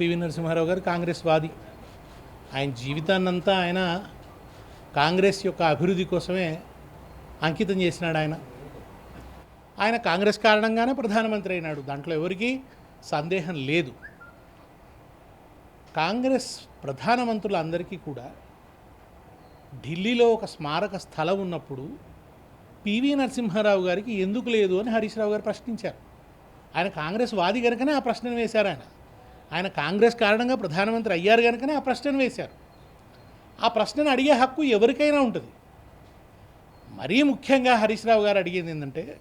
PV Narasimha Rao గారు కాంగ్రెస్ వాది ఆయన జీవితాన్నంతా ఆయన కాంగ్రెస్ యొక్క అభివృద్ధి కోసమే అంకితం చేసినాడు ఆయన. ఆయన కాంగ్రెస్ కారణంగానే ప్రధానమంత్రి అయినాడు. దాంట్లో ఎవరికీ సందేహం లేదు. కాంగ్రెస్ ప్రధానమంత్రులందరికీ కూడా ఢిల్లీలో ఒక స్మారక స్థలం ఉన్నప్పుడు పివి నరసింహారావు గారికి ఎందుకు లేదు అని హరీష్ రావు గారు ప్రశ్నించారు. ఆయన కాంగ్రెస్ వాది కనుకనే ఆ ప్రశ్నను వేశారు ఆయన. ఆయన కాంగ్రెస్ కారణంగా ప్రధానమంత్రి అయ్యారు కనుకనే ఆ ప్రశ్నను వేశారు. ఆ ప్రశ్నను అడిగే హక్కు ఎవరికైనా ఉంటుంది. మరీ ముఖ్యంగా హరీష్ రావు గారు అడిగేది ఏంటంటే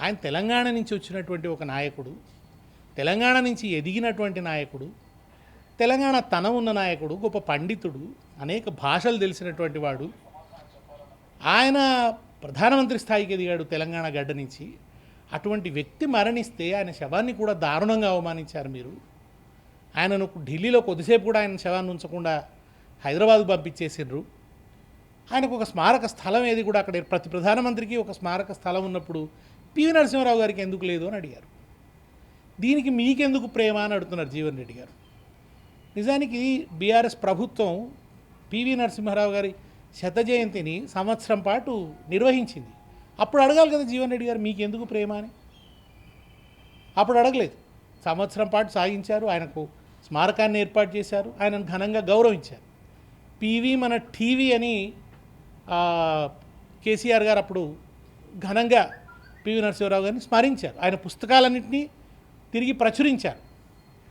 ఆయన తెలంగాణ నుంచి వచ్చినటువంటి ఒక నాయకుడు తెలంగాణ నుంచి ఎదిగినటువంటి నాయకుడు తెలంగాణ తన ఉన్న నాయకుడు గొప్ప పండితుడు అనేక భాషలు తెలిసినటువంటి వాడు ఆయన ప్రధానమంత్రి స్థాయికి ఎదిగాడు తెలంగాణ గడ్డ నుంచి. అటువంటి వ్యక్తి మరణిస్తే ఆయన శవాన్ని కూడా దారుణంగా అవమానించారు మీరు. ఆయనను ఢిల్లీలో కొద్దిసేపు కూడా ఆయన శవాన్ని ఉంచకుండా హైదరాబాద్ పంపించేసిండ్రు. ఆయనకు ఒక స్మారక స్థలం ఏది కూడా అక్కడ ప్రతి ప్రధానమంత్రికి ఒక స్మారక స్థలం ఉన్నప్పుడు పివి నరసింహారావు గారికి ఎందుకు లేదు అని అడిగారు. దీనికి మీకెందుకు ప్రేమ అని అడుగుతున్నారు జీవన్ రెడ్డి గారు. నిజానికి బీఆర్ఎస్ ప్రభుత్వం పివి నరసింహారావు గారి శత జయంతిని సంవత్సరం పాటు నిర్వహించింది. అప్పుడు అడగాలి కదా జీవన్ రెడ్డి గారు మీకెందుకు ప్రేమ అని? అప్పుడు అడగలేదు. సంవత్సరం పాటు సాగించారు. ఆయనకు స్మారకాన్ని ఏర్పాటు చేశారు. ఆయనను ఘనంగా గౌరవించారు. పివి మన టీవీ అని కేసీఆర్ గారు అప్పుడు ఘనంగా పివి నరసింహారావు గారిని స్మరించారు. ఆయన పుస్తకాలన్నింటినీ తిరిగి ప్రచురించారు.